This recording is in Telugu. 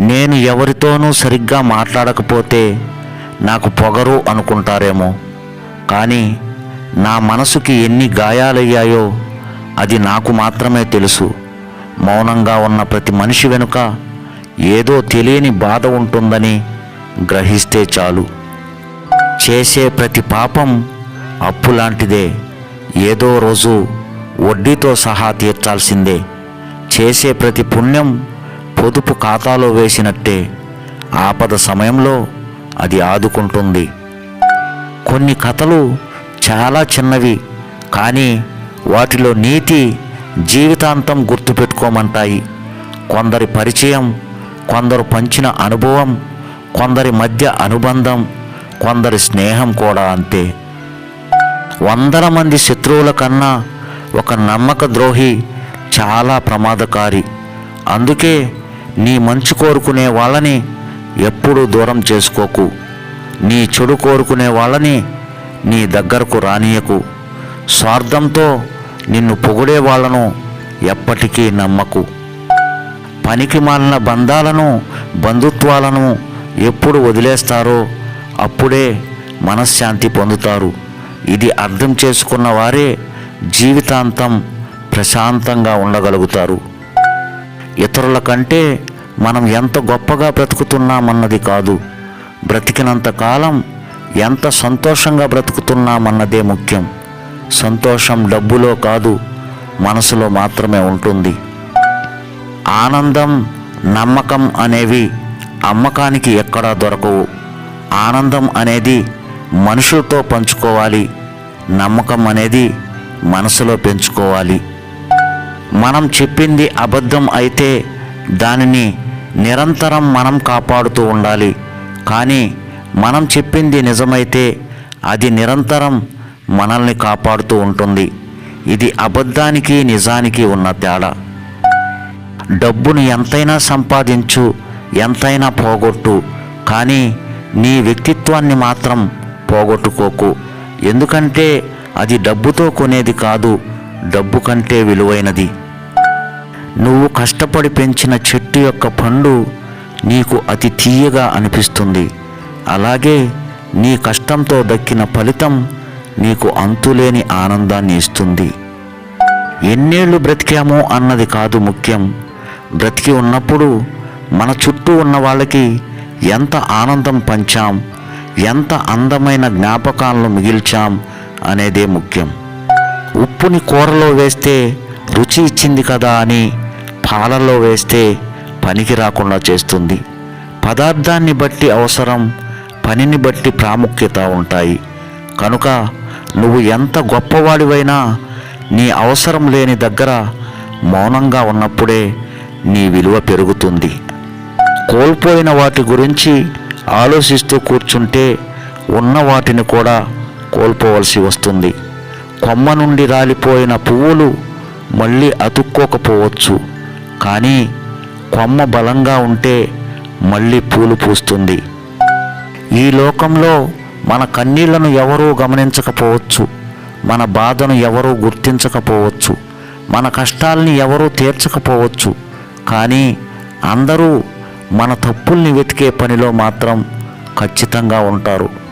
నేను ఎవరితోనూ సరిగ్గా మాట్లాడకపోతే నాకు పొగరు అనుకుంటారేమో. కానీ నా మనసుకి ఎన్ని గాయాలయ్యాయో అది నాకు మాత్రమే తెలుసు. మౌనంగా ఉన్న ప్రతి మనిషి వెనుక ఏదో తెలియని బాధ ఉంటుందని గ్రహిస్తే చాలు. చేసే ప్రతి పాపం అప్పు లాంటిదే. ఏదో రోజు వడ్డీతో సహా తీర్చాల్సిందే. చేసే ప్రతి పుణ్యం పొదుపు ఖాతాలో వేసినట్టే ఆపద సమయంలో అది ఆదుకుంటుంది. కొన్ని కథలు చాలా చిన్నవి కానీ వాటిలో నీతి జీవితాంతం గుర్తుపెట్టుకోమంటాయి. కొందరి పరిచయం కొందరు పంచిన అనుభవం కొందరి మధ్య అనుబంధం కొందరి స్నేహం కూడా అంతే. వందల మంది శత్రువుల కన్నా ఒక నమ్మక ద్రోహి చాలా ప్రమాదకారి. అందుకే నీ మంచు కోరుకునే వాళ్ళని ఎప్పుడూ దూరం చేసుకోకు. నీ చెడు కోరుకునే వాళ్ళని నీ దగ్గరకు రానియకు. స్వార్థంతో నిన్ను పొగిడే వాళ్ళను ఎప్పటికీ నమ్మకు. పనికి మాలిన బంధాలను బంధుత్వాలను ఎప్పుడు వదిలేస్తారో అప్పుడే మనశ్శాంతి పొందుతారు. ఇది అర్థం చేసుకున్న వారే జీవితాంతం ప్రశాంతంగా ఉండగలుగుతారు. ఇతరుల కంటే మనం ఎంత గొప్పగా బ్రతుకుతున్నామన్నది కాదు. బ్రతికినంత కాలం ఎంత సంతోషంగా బ్రతుకుతున్నామన్నదే ముఖ్యం. సంతోషం డబ్బులో కాదు మనసులో మాత్రమే ఉంటుంది. ఆనందం నమ్మకం అనేవి అమ్మకానికి ఎక్కడా దొరకవు. ఆనందం అనేది మనుషులతో పంచుకోవాలి నమ్మకం అనేది మనసులో పెంచుకోవాలి. మనం చెప్పింది అబద్ధం అయితే దానిని నిరంతరం మనం కాపాడుతూ ఉండాలి. కానీ మనం చెప్పింది నిజమైతే అది నిరంతరం మనల్ని కాపాడుతూ ఉంటుంది. ఇది అబద్ధానికి నిజానికి ఉన్న తేడా. డబ్బును ఎంతైనా సంపాదించు ఎంతైనా పోగొట్టు కానీ నీ వ్యక్తిత్వాన్ని మాత్రం పోగొట్టుకోకు. ఎందుకంటే అది డబ్బుతో కొనేది కాదు డబ్బు కంటే విలువైనది. నువ్వు కష్టపడి పెంచిన చెట్టు యొక్క పండు నీకు అతి తీయగా అనిపిస్తుంది. అలాగే నీ కష్టంతో దక్కిన ఫలితం నీకు అంతులేని ఆనందాన్ని ఇస్తుంది. ఎన్నేళ్ళు బ్రతికామో అన్నది కాదు ముఖ్యం. బ్రతికి ఉన్నప్పుడు మన చుట్టూ ఉన్న వాళ్ళకి ఎంత ఆనందం పంచాం ఎంత అందమైన జ్ఞాపకాలను మిగిల్చాం అనేదే ముఖ్యం. ఉప్పుని కూరలో వేస్తే రుచి ఇచ్చింది కదా అని పాలల్లో వేస్తే పనికి రాకుండా చేస్తుంది. పదార్థాన్ని బట్టి అవసరం పనిని బట్టి ప్రాముఖ్యత ఉంటాయి. కనుక నువ్వు ఎంత గొప్పవాడివైనా నీ అవసరం లేని దగ్గర మౌనంగా ఉన్నప్పుడే నీ విలువ పెరుగుతుంది. కోల్పోయిన వాటి గురించి ఆలోచిస్తూ కూర్చుంటే ఉన్న వాటిని కూడా కోల్పోవలసి వస్తుంది. కొమ్మ నుండి రాలిపోయిన పువ్వులు మళ్ళీ అతుక్కోకపోవచ్చు. కానీ కొమ్మ బలంగా ఉంటే మళ్ళీ పూలు పూస్తుంది. ఈ లోకంలో మన కన్నీళ్ళను ఎవరూ గమనించకపోవచ్చు. మన బాధను ఎవరూ గుర్తించకపోవచ్చు. మన కష్టాల్ని ఎవరూ తీర్చకపోవచ్చు. కానీ అందరూ మన తప్పుల్ని వెతికే పనిలో మాత్రం ఖచ్చితంగా ఉంటారు.